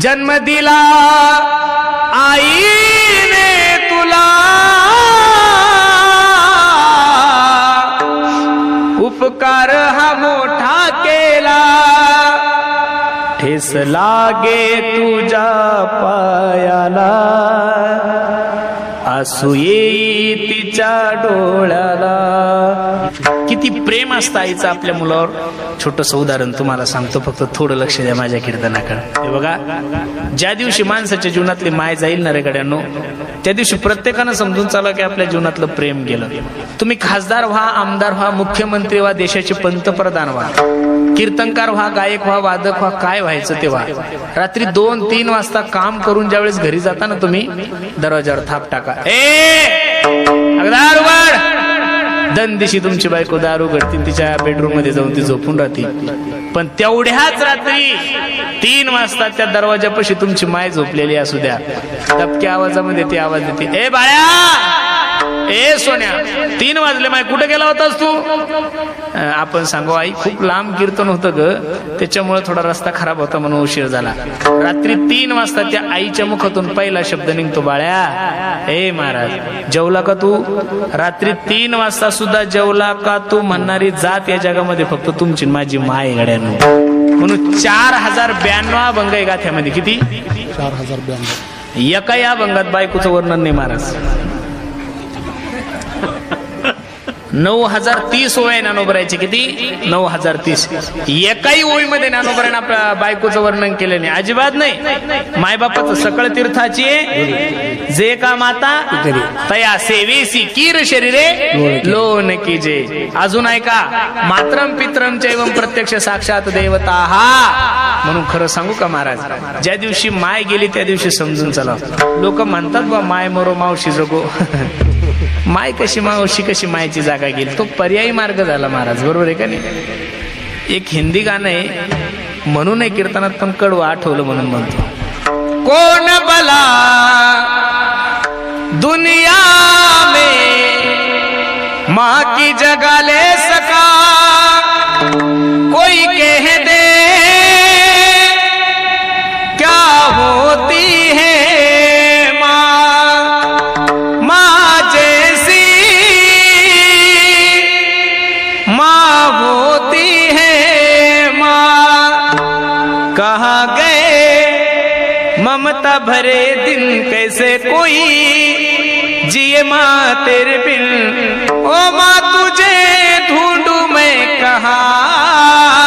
जन्म दिला आई ने तुला। उपकार हा मोठा केला ठेस लागे तुझ्या पायाला। असू येई तिच्या डोळ्याला. किती प्रेम असतं आईचं आपल्या मुलावर. छोटस उदाहरण तुम्हाला सांगतो फक्त थोडं लक्ष द्या माझ्या कीर्तनाकडे. हे बघा ज्या दिवशी माणसाच्या जीवनातली माय जाईल ना रे गड्यांनो त्या दिवशी प्रत्येकानं समजून चाला की आपल्या जीवनातलं प्रेम गेलं. तुम्ही खासदार व्हा आमदार व्हा मुख्यमंत्री व्हा देशाचे पंतप्रधान व्हा. कीर्तनकार व्हा गायक व्हा वादक व्हा काय व्हायचं ते व्हा. रात्री दोन तीन वाजता काम करून ज्यावेळेस घरी जाता ना तुम्ही दरवाजावर थाप टाका. ए! अगदार दन दिशी तुमची बायको दारू घडतील तिच्या बेडरूममध्ये जाऊन ती झोपून राहते. पण तेवढ्याच रात्री तीन वाजता त्या दरवाजापाशी तुमची माय झोपलेली असू द्या. दबक्या आवाजामध्ये ती आवाज देते ए बाळ्या ए सोन्या तीन वाजले माय कुठे गेला होतास तू? आपण सांगू आई खूप लांब कीर्तन होतं ग. त्याच्यामुळे थोडा रस्ता खराब होता म्हणून उशीर झाला. रात्री तीन वाजता त्या आईच्या मुखातून पहिला शब्द निघतो बाळ्या. ए महाराज जेवला का तू? रात्री तीन वाजता सुद्धा जेवला का तू? म्हणणारी जात या जगामध्ये फक्त तुमची माझी माय गड्यानो म्हणून चार हजार ब्याण्णव अभंग आहे गाथ्यामध्ये किती? चार हजार ब्याण्णव. एका या अभंगात बायकोचं वर्णन नाही महाराज. नऊ हजार तीस ओळी ज्ञानोबरायचे किती? नऊ हजार तीस. एकाही ओळीमध्ये ज्ञानोबराने आपल्या बायकोचं वर्णन केलं नाही. अजिबात नाही. मायबापाचं सकळ तीर्थाची जे का माता? तया सेवेसी कीर शरीरे लोन की जे. अजून ऐका मात्रम पित्रम चैवम प्रत्यक्ष साक्षात देवता. हा म्हणून खरं सांगू का महाराज? ज्या दिवशी माय गेली त्या दिवशी समजून चला. लोक म्हणतात बा माय मरो मावशी जगो. माय कशी मावशी कशी मायची जागा गेली. तो पर्यायी मार्ग झाला महाराज बरोबर आहे का नाही? एक हिंदी गाणं आहे म्हणून कीर्तनात पण कडवं आठवलं म्हणून म्हणतो. कोण बला दुनिया में माँ की जगह ले से कोई जिए माँ तेरे बिन ओ माँ तुझे ढूंढू मैं कहा?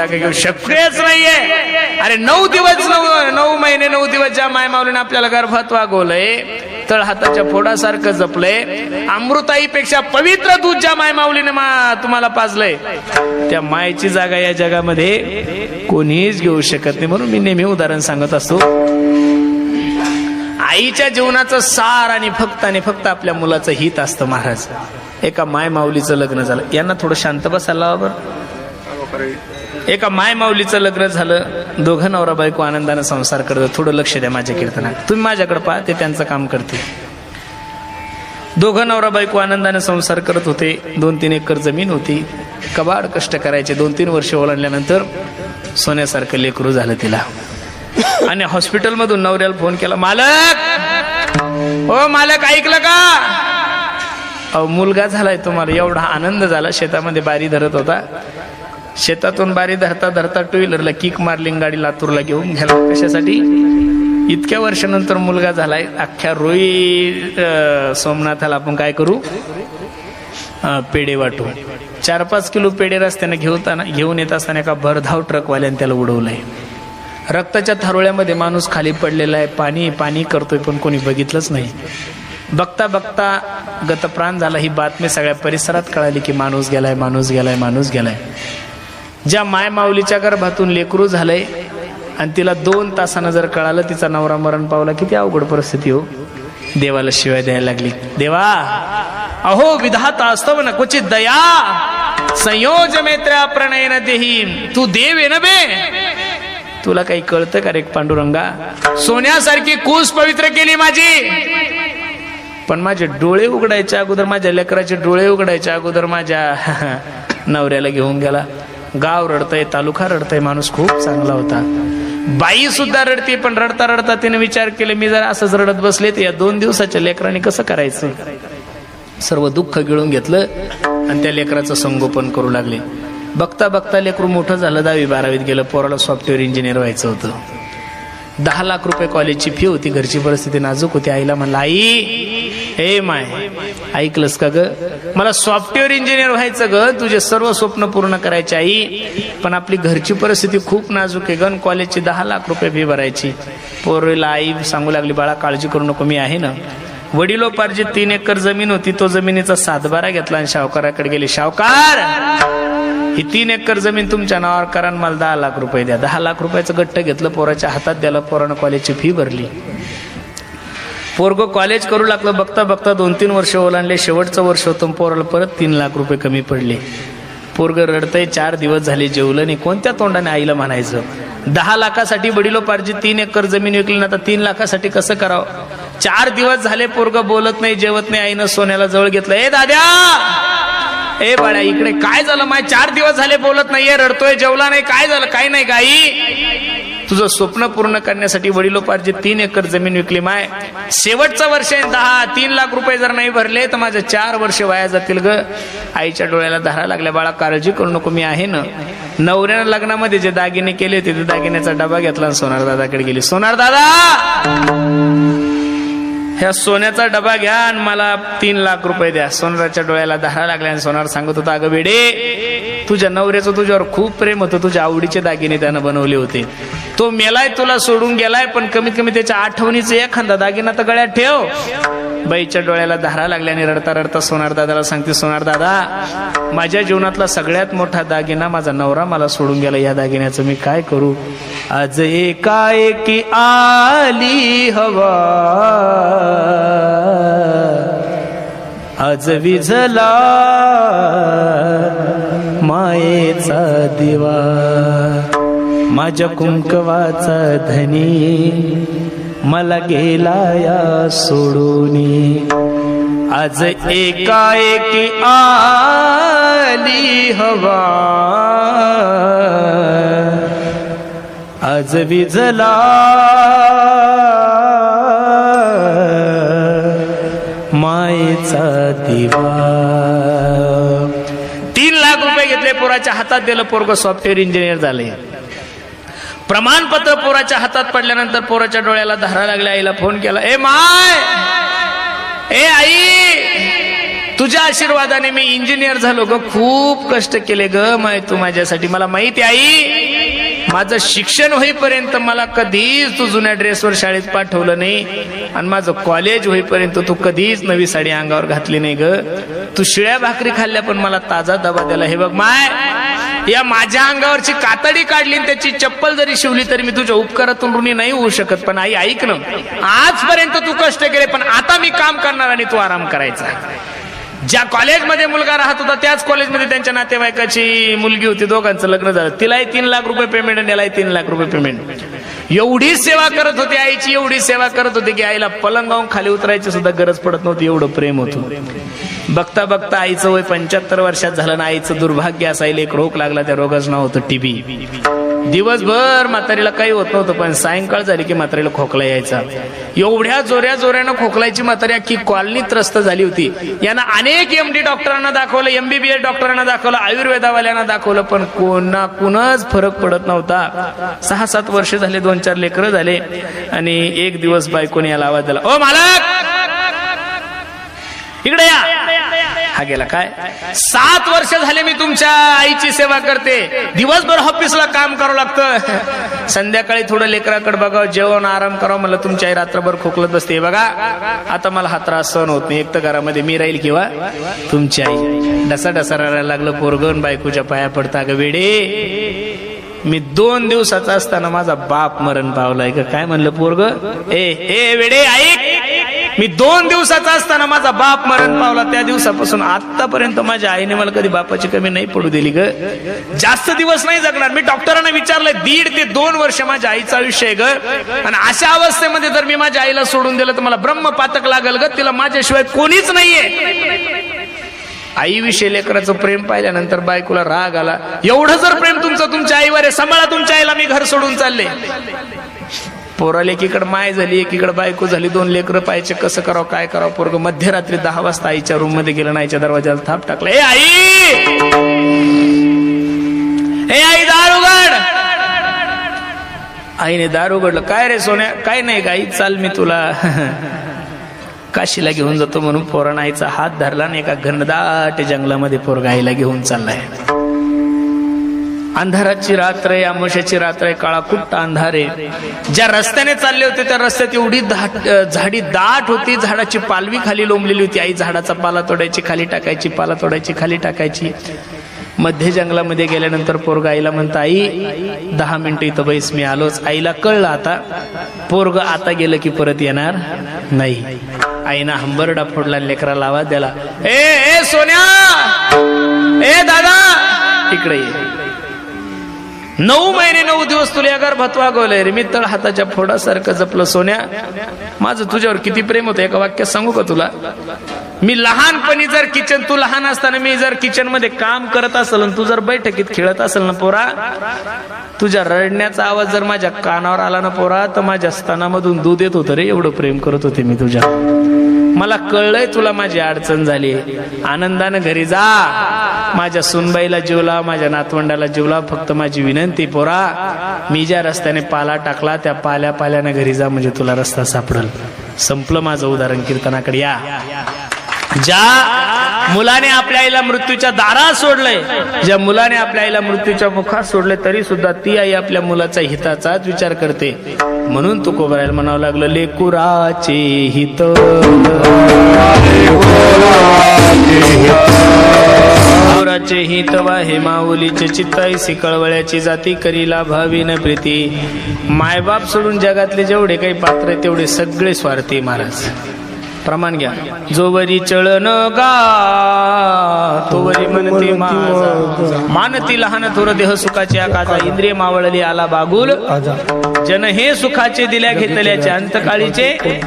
जागा घेऊ शक्यच नाहीये. अरे नऊ दिवस नऊ नऊ महिने नऊ दिवस ज्या माय माऊलीने आपल्याला गर्भात वागवलंय तळ हाताच्या फोडासारखं जपलंय अमृताईपेक्षा पवित्र दूध ज्या माय माऊलीने मा तुम्हाला पाजलंय त्या मायची जागा या जगामध्ये कोणीच घेऊ शकत नाही. म्हणून मी नेहमी उदाहरण सांगत असतो. आईच्या जीवनाचं सार आणि फक्त आणि फक्त आपल्या मुलाचं हित असतं महाराज. एका माय माऊलीचं लग्न झालं. यांना थोडं शांत बसायला बरं. एका माय माऊलीचं लग्न झालं. दोघं नवरा बायको आनंदानं संसार करत थोडं लक्ष द्या माझ्या कीर्तनात. तुम्ही माझ्याकडे पहा ते त्यांचं काम करते दोघं नवरा बायको आनंदानं संसार करत होते. दोन तीन एकर जमीन होती. कबाड कष्ट करायचे. दोन तीन वर्ष ओलांडल्यानंतर सोन्यासारखं लेकरू झालं तिला. आणि हॉस्पिटलमधून नवऱ्याला फोन केला मालक! हो मालक ऐकलं का? अहो मुलगा झालाय तुम्हाला. एवढा आनंद झाला. शेतामध्ये बारी धरत होता. शेतातून बारी धरता धरता टू व्हीलरला किक मारली गाडी लातूरला घेऊन गेला. कशासाठी? इतक्या वर्षानंतर मुलगा झालाय. अख्ख्या रोई सोमनाथाला आपण काय करू? पेढे वाटू. चार पाच किलो पेढे रस्त्याने घेऊन घेऊन येत असताना एका भरधाव ट्रकवाल्याने त्याला उडवलंय. रक्ताच्या थारोळ्यामध्ये माणूस खाली पडलेला आहे. पाणी पाणी करतोय पण कोणी बघितलंच नाही. बघता बघता गतप्राण झाला. ही बातमी सगळ्या परिसरात कळाली की माणूस गेलाय माणूस गेलाय माणूस गेलाय. ज्या माय माऊलीच्या गर्भातून लेकरू झालंय आणि तिला दोन तासानं जर कळालं तिचा नवरा मरण पावला किती अवघड परिस्थिती हो. देवाला शिवाय द्यायला लागली. देवा अहो विधाता असतव न क्वचित दया संयोज मेत्र्या प्रणयन देही. तू देव आहे ना बे? तुला काही कळतं का रे पांडुरंगा? सोन्यासारखी कूस पवित्र केली माझी. पण माझे डोळे उघडायच्या अगोदर माझ्या लेकराचे डोळे उघडायच्या अगोदर माझ्या नवऱ्याला घेऊन गेला. गाव रडतंय तालुका रडतंय माणूस खूप चांगला होता. बाई सुद्धा रडते पण रडता रडता तिने विचार केले मी जर असंच रडत बसले तर या दोन दिवसाच्या लेकराने कसं करायचं? सर्व दुःख गिळून घेतलं आणि त्या लेकराचं संगोपन करू लागले. बघता बघता लेकरू मोठं झालं दहावी बारावीत गेलं पोराला सॉफ्टवेअर इंजिनियर व्हायचं होतं. दहा लाख रुपये कॉलेजची फी होती घरची परिस्थिती नाजूक होती. आईला म्हणलं आई हे माय ऐकलंस का ग? मला सॉफ्टवेअर इंजिनियर व्हायचं ग. तुझे सर्व स्वप्न पूर्ण करायचे आई. पण आपली घरची परिस्थिती खूप नाजूक आहे गण कॉलेजची दहा लाख रुपये फी भरायची. पोरीला आई सांगू लागली बाळा काळजी करू नको मी आहे ना. वडिलोपार्जित तीन एकर जमीन होती तो जमिनीचा सातबारा घेतला आणि शावकाराकडे गेले. शावकार! ही तीन एकर जमीन तुमच्या नावावर करा मला दहा लाख रुपये द्या. दहा लाख रुपयाचं गट्ट घेतलं पोराच्या हातात द्याला पोरानं कॉलेजची फी भरली. पोरग कॉलेज करू लागलं बघता बघता दोन तीन वर्ष ओलांडले शेवटचं वर्ष होतं पोराला परत तीन लाख रुपये कमी पडले. पोरग रडतय चार दिवस झाले जेवलं नाही. कोणत्या तोंडाने आईला म्हणायचं? दहा लाखासाठी वडिलोपार्जित तीन एकर जमीन विकली ना आता तीन लाखासाठी कसं करावं? चार दिवस झाले पोरग बोलत नाही जेवत नाही आईनं सोन्याला जवळ घेतलं. ए दाद्या! ए बाळ्या इकडे काय झालं माय? चार दिवस झाले बोलत नाहीये रडतोय जेवला नाही काय झालं? काय नाही गाई. तुझं स्वप्न पूर्ण करण्यासाठी वडिलोपार्जित तीन एकर जमीन विकली माय. शेवटचं वर्ष आहे दहा तीन लाख रुपये जर नाही भरले तर माझे चार वर्ष वाया जातील ग. आईच्या डोळ्याला धारा लागल्या बाळा काळजी करू नको मी आहे ना. नवऱ्यानं लग्नामध्ये जे दागिने केले होते ते दागिन्याचा डबा घेतला आणि सोनार दादाकडे गेली. सोनार दादा! ह्या सोन्याचा डबा घ्या आणि मला तीन लाख रुपये द्या. सोनाराच्या डोळ्याला धारा लागल्या आणि सोनार सांगत होता अगं बेडे तुझ्या नवऱ्याचं तुझ्यावर खूप प्रेम होतं. तुझ्या आवडीचे दागिने त्यानं बनवले होते. तो मेलाय तुला सोडून गेलाय पण कमीत कमी त्याच्या आठवणीचा एखादा दागिना तर गळ्यात ठेव. बाईच्या डोळ्याला धारा लागल्याने रडता रडता सोनार दादाला सांगते सोनार दादा माझ्या जीवनातला सगळ्यात मोठा दागिना माझा नवरा मला सोडून गेला. या दागिन्याचं मी काय करू? आज एकाएकी आली हवा. आज विझला मायेचा दिवा. माझ्या कुंकवाचा धनी मला गेला या सोडूनी. आज एकाएकी आली हवा. आज विजला मायेचा दिवा. तीन लाख रुपये घेतले पोराच्या हातात दिलं पोरग सॉफ्टवेअर इंजिनियर झाले. प्रमाणपत्र पोराच्या हातात पडल्यानंतर पोराच्या डोळ्याला धारा लागल्या आईला फोन केला ए माय! ए आई! तुझ्या आशीर्वादाने मी इंजिनियर झालो ग खूप कष्ट केले ग माय तू माझ्यासाठी. मला माहिती आई माझं शिक्षण होईपर्यंत मला कधीच तू जुन्या ड्रेसवर शाळेत पाठवलं नाही आणि माझं कॉलेज होईपर्यंत तू कधीच नवी साडी अंगावर घातली नाही ग. तू शिळ्या भाकरी खाल्ल्या पण मला ताजा दबा दिला. हे बघ माय या माझ्या अंगावरची कातडी काढली आणि त्याची चप्पल जरी शिवली तरी मी तुझ्या उपकारातून ऋणी नाही होऊ शकत. पण आई ऐक ना. आजपर्यंत तू कष्ट केले पण आता मी काम करणार आणि तू आराम करायचा. ज्या कॉलेजमध्ये मुलगा राहत होता त्याच कॉलेजमध्ये त्यांच्या नातेवाईकाची मुलगी होती. दोघांचं लग्न झालं. तिलाही तीन लाख रुपये पेमेंट आणि यालाही तीन लाख रुपये पेमेंट एवढी सेवा करत होती आईची एवढी सेवा करत होती की आईला पलंगावून खाली उतरायची सुद्धा गरज पडत नव्हती एवढं प्रेम होतं. बघता बघता आईचं वय पंच्याहत्तर वर्षात झालं ना आईचं दुर्भाग्य असायला एक रोग लागला त्या रोगाचं नाव होतं टीबी दिवसभर म्हातारीला काही होत नव्हतं पण सायंकाळ झाली की म्हातारीला खोकला यायचा. एवढ्या जोऱ्या जोऱ्यानं खोकलायची म्हातारी की कॉलनी त्रस्त झाली होती. यांना अनेक एमडी डॉक्टरांना दाखवलं एमबीबीएस डॉक्टरांना दाखवलं आयुर्वेदावाल्यांना दाखवलं पण कोणा कुणच फरक पडत नव्हता. सहा सात वर्ष झाले दोन चार लेकरं झाले आणि एक दिवस बायकोने याला आवाज दिला ओ मालक! इकडे या. हा गेला. काय? सात वर्ष झाले मी तुमच्या आईची सेवा करते. दिवसभर ऑफिसला काम करावं लागतं. संध्याकाळी थोडं लेकराकडे बघावं जेवण आराम करावं मला तुमची आई रात्रभर खोकलत बसते. बघा आता मला हा त्रास सहन होत नाही. एक तर घरामध्ये मी राहील किंवा तुमची आई. डसा डसा राहायला लागलं पोरगण बायकोच्या पाया पडता. ग वेडे मी दोन दिवसाचा असताना माझा बाप मरण पावलाय काय म्हणलं पोरग? ए ए वेडे ऐक. मी दोन दिवसाचा असताना माझा बाप मरण पावला. त्या दिवसापासून आतापर्यंत माझ्या आईने मला कधी बापाची कमी नाही पडू दिली ग. जास्त दिवस नाही जगणार. मी डॉक्टरांना विचारलंय दीड ते दोन वर्ष माझ्या आईचं आयुष्य आहे ग. आणि अशा अवस्थेमध्ये जर मी माझ्या आईला सोडून दिलं तर मला ब्रह्म पातक लागल ग. तिला माझ्याशिवाय कोणीच नाहीये. आईविषयी लेकराचं प्रेम पाहिल्यानंतर बायकोला राग आला. एवढं जर प्रेम तुमचं तुमच्या आईवर आहे. सांभाळा तुमच्या आईला. मी घर सोडून चालले. पोराला एकीकडे माय झाली एकीकडे बायको झाली दोन लेकरं पाहायचे कसं करावं काय करावं? पोरग मध्यरात्री दहा वाजता आईच्या रूममध्ये गेलं नाहीच्या दरवाजाला थाप टाकला. ए आई! ए आई दार उघड! आईने दार उघडलं. काय रे सोन्या? काय नाही गाई चाल मी तुला. काशीला घेऊन जातो म्हणून पोरानं आईचा हात धरला आणि एका घनदाट जंगलामध्ये पोरगा आईला घेऊन चाललाय. अंधाराची रात्र आहे आमशाची रात्र आहे काळा कुट्ट अंधार आहे. ज्या रस्त्याने चालले होते त्या रस्त्यात एवढी दाट झाडी दाट होती झाडाची पालवी खाली लोंबलेली होती. आई झाडाचा पाला तोडायची खाली टाकायची पाला तोडायची खाली टाकायची. मध्य जंगलामध्ये गेल्यानंतर पोरग आईला म्हणता आई दहा मिनिटं इथं बैस मी आलोच. आईला कळलं आता पोरग आता गेलं की परत येणार नाही. आईनं हंबरडा फोडला लेकराला आवाज द्याला ए ए सोन्या! ए दादा! इकडे ये. नऊ महिने नऊ दिवस तुला या गर्भात वागवलंय. रे मी तळ हाताच्या फोडासारखं जपलं सोन्या. माझं तुझ्यावर किती प्रेम होतं? एका वाक्यात सांगू का तुला? मी लहानपणी जर किचन तू लहान असताना मी जर किचनमध्ये काम करत असेल आणि तू जर बैठकीत खेळत असेल ना पोरा तुझ्या रडण्याचा आवाज जर माझ्या कानावर आला ना पोरा तर माझ्या स्तनामधून दूध येत होतं रे. एवढं प्रेम करत होते मी तुझ्या. मला कळलंय तुला माझी अडचण झाली. आनंदानं घरी जा. माझ्या सुनबाईला जीवला माझ्या नातवंडाला जीवला फक्त माझी विनंती पोरा मी ज्या रस्त्याने पाला टाकला त्या पाल्या पाल्यानं घरी जा म्हणजे तुला रस्ता सापडल. संपलं माझं उदाहरण कीर्तनाकडे. या. ज्या मुलाने आपल्या आईला मृत्यूच्या दारात सोडलंय ज्या मुलाने आपल्या आईला मृत्यूच्या मुखात सोडले तरी सुद्धा ती आई आपल्या मुलाचा हिताचाच विचार करते. म्हणून तू कोबरायला म्हणावं लागलं लेकुराचे हित. मोराचे हित वाहे माऊलीचे चित्ताईसी कळवळ्याची जाती करीला भावीन प्रीती. मायबाप सोडून जगातले जेवढे काही पात्र आहे तेवढे सगळे स्वार्थी महाराज. प्रमाण घ्या. जोवरी चळन गा तोवरी म्हणती मानती लहान थोर देह सुखाची आकाचा इंद्रिय मावळली आला बागुल. जन हे सुखाचे दिल्या घेतल्याचे अंतकाळीचे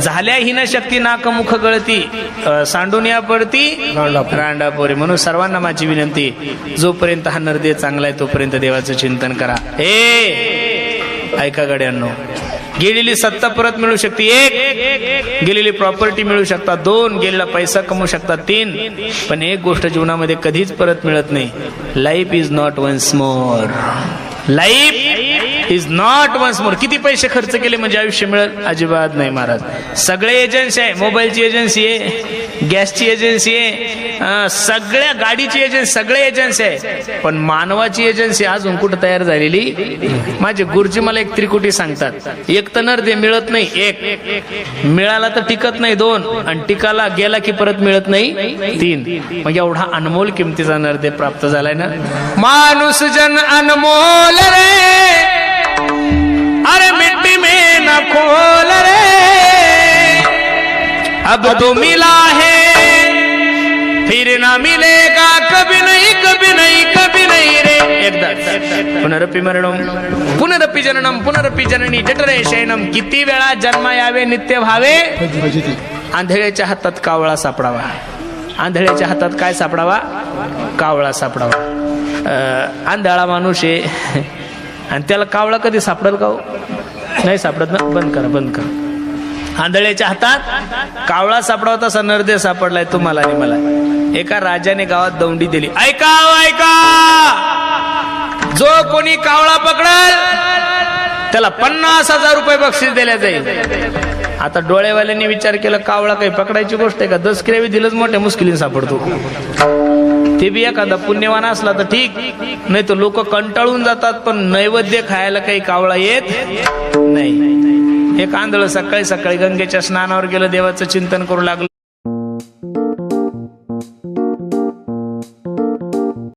झाल्या हिन शक्ती नाक मुख गळती सांडून या पडती रांडापोरी. म्हणून सर्वांना माझी विनंती जोपर्यंत हा नरदेव चांगला आहे तोपर्यंत देवाचं चिंतन करा. ए ऐका गड्यांनो गेलेली सत्ता परत मिळू शकते एक गेलेली प्रॉपर्टी मिळू शकतात दोन गेलेला पैसा कमवू शकतात तीन पण एक गोष्ट जीवनामध्ये कधीच परत मिळत नाही. Life is not once more life is not once more किती पैसे खर्च केले म्हणजे आयुष्य मिळेल? अजिबात नाही महाराज. सगळे एजन्सी आहे. मोबाईलची एजन्सी आहे. गॅसची एजन्सी आहे. सगळ्या गाडीची एजन्सी सगळे एजन्सी आहे. पण मानवाची एजन्सी अजून कुठं तयार झालेली? माझे गुरुजी मला एक त्रिकुटी सांगतात. एक तर नर्दे मिळत नाही. एक. मिळाला तर टिकत नाही दोन. आणि टिकाला गेला की परत मिळत नाही तीन. मग एवढा अनमोल किमतीचा नर्दे प्राप्त झालाय ना? माणूस जन अनमोल रे! अरे मिट्टी में न खोल रे। अब तो मिला है फिर ना मिलेगा कभी नहीं कभी नहीं कभी नहीं रे। एकदा पुनरपी मरणम पुनरपी जननम पुनरपी जननी जठरे शयनम किती वेळा जन्म यावे नित्य व्हावे? आंधळेच्या आंधळ्याच्या हातात कावळा सापडावा. आंधळ्याच्या हातात काय सापडावा? कावळा सापडावा. आंधळा माणूस आहे. आणि त्याला कावळा कधी सापडेल का हो? नाही सापडत ना? बंद करा बंद करा. आंधळ्याच्या हातात कावळा सापडावा तसा नरदेव सापडलाय तुम्हाला आणि मला. एका राजाने गावात दौंडी दिली. ऐका हो, ऐका! जो कोणी कावळा पकडल त्याला पन्नास हजार रुपये बक्षीस दिल्या जाईल. आता डोळेवाल्यांनी विचार केला कावळा काही पकडायची गोष्ट आहे का? दस क्रेवी दिलंच मोठ्या मुश्किलीने सापडतो. ते बी एखादा पुण्यवान असला तर ठीक. नाही तर लोक कंटाळून जातात पण नैवेद्य खायला काही कावळा येत नाही. एक आंधळ सकाळी सकाळी गंगेच्या स्नानावर गेलं देवाचं चिंतन करू लागलं.